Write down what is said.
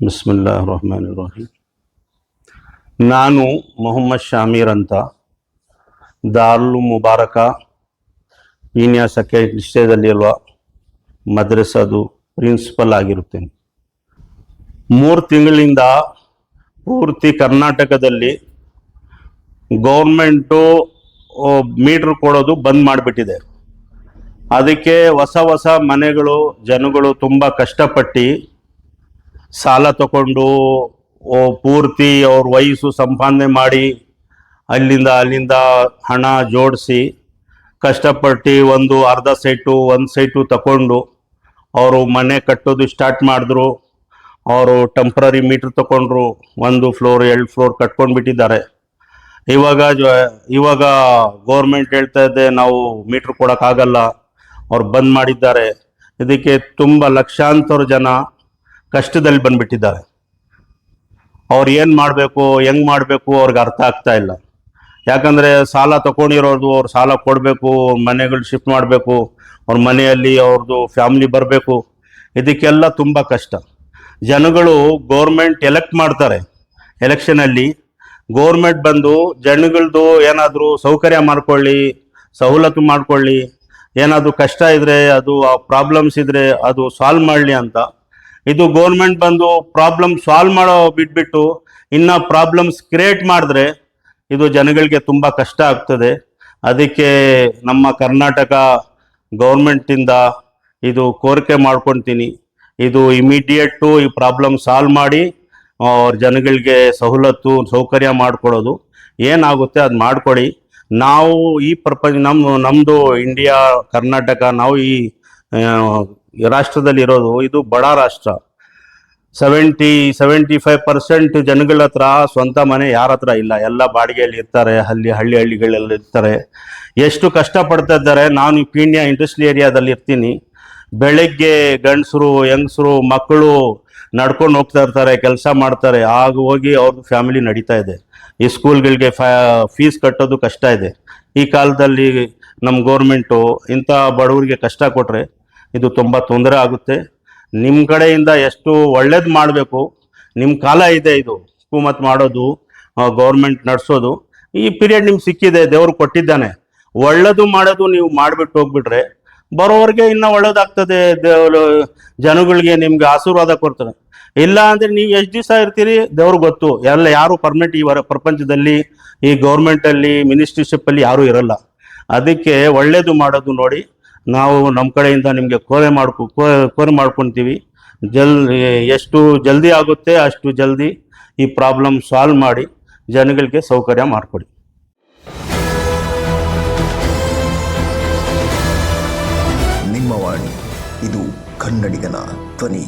ಬಿಸ್ಮಿಲ್ಲಾ ರಹಮಾನ್ ರಹೀಂ ನಾನು ಮೊಹಮ್ಮದ್ ಶಾಮೀರ್ ಅಂತ ದಾರುಲ್ ಮುಬಾರಕ ವಿನ್ಯಾಸಕ್ಕೆ ನಿಶ್ಚಯದಲ್ಲಿರುವ ಮದ್ರಸದು ಪ್ರಿನ್ಸಿಪಲ್ ಆಗಿರುತ್ತೇನೆ. ಮೂರು ತಿಂಗಳಿಂದ ಪೂರ್ತಿ ಕರ್ನಾಟಕದಲ್ಲಿ ಗೌರ್ಮೆಂಟು ಮೀಟ್ರ್ ಕೊಡೋದು ಬಂದ್ ಮಾಡಿಬಿಟ್ಟಿದೆ. ಅದಕ್ಕೆ ಹೊಸ ಹೊಸ ಮನೆಗಳು, ಜನಗಳು ತುಂಬ ಕಷ್ಟಪಟ್ಟು ಸಾಲ ತಗೊಂಡು ಪೂರ್ತಿ ಅವ್ರ ವಯಸ್ಸು ಸಂಪಾದನೆ ಮಾಡಿ, ಅಲ್ಲಿಂದ ಅಲ್ಲಿಂದ ಹಣ ಜೋಡಿಸಿ, ಕಷ್ಟಪಟ್ಟು ಒಂದು ಅರ್ಧ ಸೈಟು ಒಂದು ಸೈಟು ತಗೊಂಡು ಅವರು ಮನೆ ಕಟ್ಟೋದು ಸ್ಟಾರ್ಟ್ ಮಾಡಿದ್ರು. ಅವರು ಟೆಂಪ್ರರಿ ಮೀಟ್ರ್ ತಗೊಂಡ್ರು ಒಂದು ಫ್ಲೋರ್ ಎರಡು ಫ್ಲೋರ್ ಕಟ್ಕೊಂಡು ಬಿಟ್ಟಿದ್ದಾರೆ. ಇವಾಗ ಇವಾಗ ಗೌರ್ಮೆಂಟ್ ಹೇಳ್ತಾ ಇದೆ, ನಾವು ಮೀಟ್ರ್ ಕೊಡೋಕ್ಕಾಗಲ್ಲ. ಅವ್ರು ಬಂದ್ ಮಾಡಿದ್ದಾರೆ. ಇದಕ್ಕೆ ತುಂಬ ಲಕ್ಷಾಂತರ ಜನ ಕಷ್ಟದಲ್ಲಿ ಬಂದ್ಬಿಟ್ಟಿದ್ದಾರೆ. ಅವ್ರು ಏನು ಮಾಡಬೇಕು, ಹೆಂಗ್ ಮಾಡಬೇಕು ಅವ್ರಿಗೆ ಅರ್ಥ ಆಗ್ತಾ ಇಲ್ಲ. ಯಾಕಂದರೆ ಸಾಲ ತಗೊಂಡಿರೋದು ಅವ್ರು ಸಾಲ ಕೊಡಬೇಕು, ಮನೆಗಳು ಶಿಫ್ಟ್ ಮಾಡಬೇಕು, ಅವ್ರ ಮನೆಯಲ್ಲಿ ಅವ್ರದ್ದು ಫ್ಯಾಮ್ಲಿ ಬರಬೇಕು. ಇದಕ್ಕೆಲ್ಲ ತುಂಬ ಕಷ್ಟ. ಜನಗಳು ಗೌರ್ಮೆಂಟ್ ಎಲೆಕ್ಟ್ ಮಾಡ್ತಾರೆ ಎಲೆಕ್ಷನಲ್ಲಿ ಗೌರ್ಮೆಂಟ್ ಬಂದು ಜನಗಳದ್ದು ಏನಾದರೂ ಸೌಕರ್ಯ ಮಾಡ್ಕೊಳ್ಳಿ, ಸವಲತ್ತು ಮಾಡ್ಕೊಳ್ಳಿ. ಏನಾದರೂ ಕಷ್ಟ ಇದ್ರೆ ಅದು ಪ್ರಾಬ್ಲಮ್ಸ್ ಇದ್ರೆ ಅದು ಸಾಲ್ವ್ ಮಾಡಲಿ ಅಂತ ಇದು ಗೌರ್ಮೆಂಟ್ ಬಂದು ಪ್ರಾಬ್ಲಮ್ ಸಾಲ್ವ್ ಮಾಡೋ ಬಿಟ್ಬಿಟ್ಟು ಇನ್ನ ಪ್ರಾಬ್ಲಮ್ಸ್ ಕ್ರಿಯೇಟ್ ಮಾಡಿದ್ರೆ ಇದು ಜನಗಳಿಗೆ ತುಂಬ ಕಷ್ಟ ಆಗ್ತದೆ. ಅದಕ್ಕೆ ನಮ್ಮ ಕರ್ನಾಟಕ ಗೌರ್ಮೆಂಟಿಂದ ಇದು ಕೋರಿಕೆ ಮಾಡ್ಕೊತೀನಿ. ಇದು ಇಮಿಡಿಯೇಟು ಈ ಪ್ರಾಬ್ಲಮ್ ಸಾಲ್ವ್ ಮಾಡಿ ಅವ್ರ ಜನಗಳಿಗೆ ಸವಲತ್ತು, ಸೌಕರ್ಯ ಮಾಡಿಕೊಡೋದು. ಏನಾಗುತ್ತೆ ಅದು ಮಾಡಿಕೊಡಿ. ನಾವು ಈ ಪ್ರಪಂಚ ನಮ್ಮ ನಮ್ಮದು ಇಂಡಿಯಾ ಕರ್ನಾಟಕ, ನಾವು ಈ ರಾಷ್ಟ್ರದಲ್ಲಿ ಇರೋದು ಇದು ಬಡ ರಾಷ್ಟ್ರ. ಸೆವೆಂಟಿ ಸೆವೆಂಟಿ ಫೈವ್ ಪರ್ಸೆಂಟ್ ಜನಗಳ ಹತ್ರ ಸ್ವಂತ ಮನೆ ಯಾರ ಹತ್ರ ಇಲ್ಲ. ಎಲ್ಲ ಬಾಡಿಗೆಯಲ್ಲಿ ಇರ್ತಾರೆ ಹಳ್ಳಿ ಹಳ್ಳಿ ಹಳ್ಳಿಗಳಲ್ಲಿ ಇರ್ತಾರೆ. ಎಷ್ಟು ಕಷ್ಟಪಡ್ತಾ ಇದ್ದಾರೆ, ನಾನು ಈ ಪೀಣ್ಯ ಇಂಡಸ್ಟ್ರಿ ಏರಿಯಾದಲ್ಲಿ ಇರ್ತೀನಿ. ಬೆಳಗ್ಗೆ ಗಂಡಸರು, ಹೆಂಗಸರು, ಮಕ್ಕಳು ನಡ್ಕೊಂಡು ಹೋಗ್ತಾ ಇರ್ತಾರೆ, ಕೆಲಸ ಮಾಡ್ತಾರೆ. ಆಗ ಹೋಗಿ ಅವ್ರದ್ದು ಫ್ಯಾಮಿಲಿ ನಡೀತಾ ಇದೆ. ಈ ಸ್ಕೂಲ್ಗಳಿಗೆ ಫೀಸ್ ಕಟ್ಟೋದು ಕಷ್ಟ ಇದೆ. ಈ ಕಾಲದಲ್ಲಿ ನಮ್ಮ ಗೌರ್ಮೆಂಟು ಇಂಥ ಬಡವರಿಗೆ ಕಷ್ಟ ಕೊಟ್ಟರೆ ಇದು ತುಂಬ ತೊಂದರೆ ಆಗುತ್ತೆ. ನಿಮ್ಮ ಕಡೆಯಿಂದ ಎಷ್ಟು ಒಳ್ಳೇದು ಮಾಡಬೇಕು ನಿಮ್ಮ ಕಾಲ ಇದೆ ಇದು, ಹುಕೂಮತ್ ಮಾಡೋದು ಗೌರ್ಮೆಂಟ್ ನಡೆಸೋದು, ಈ ಪೀರಿಯಡ್ ನಿಮ್ಗೆ ಸಿಕ್ಕಿದೆ, ದೇವರು ಕೊಟ್ಟಿದ್ದಾನೆ. ಒಳ್ಳೇದು ಮಾಡೋದು ನೀವು ಮಾಡಿಬಿಟ್ಟು ಹೋಗ್ಬಿಟ್ರೆ, ಬರೋವ್ರಿಗೆ ಇನ್ನೂ ಒಳ್ಳೇದಾಗ್ತದೆ, ದೇವರು, ಜನಗಳಿಗೆ ನಿಮ್ಗೆ ಆಶೀರ್ವಾದ ಕೊಡ್ತಾರೆ ಇಲ್ಲ ಅಂದರೆ ನೀವು ಎಷ್ಟು ದಿವಸ ಇರ್ತೀರಿ ದೇವ್ರಿಗೆ ಗೊತ್ತು. ಎಲ್ಲ ಯಾರು ಪರ್ಮನೆಂಟ್ ಈ ವರ, ಪ್ರಪಂಚದಲ್ಲಿ, ಈ ಗೌರ್ಮೆಂಟಲ್ಲಿ ಮಿನಿಸ್ಟ್ರಿಶಿಪ್ಪಲ್ಲಿ ಯಾರೂ ಇರಲ್ಲ. ಅದಕ್ಕೆ ಒಳ್ಳೇದು ಮಾಡೋದು ನೋಡಿ ನಾವು ನಮ್ಮ ಕಡೆಯಿಂದ ನಿಮಗೆ ಕೋರೆ ಮಾಡ್ಕೊ, ಕೋರೆ ಮಾಡ್ಕೊತೀವಿ. ಜಲ್, ಎಷ್ಟು ಜಲ್ದಿ ಆಗುತ್ತೆ ಅಷ್ಟು ಜಲ್ದಿ ಈ ಪ್ರಾಬ್ಲಮ್ ಸಾಲ್ವ್ ಮಾಡಿ ಜನಗಳಿಗೆ ಸೌಕರ್ಯ ಮಾಡಿಕೊಡಿ. ನಿಮ್ಮ ವಾಣಿ, ಇದು ಕನ್ನಡಿಗನ ಧ್ವನಿ.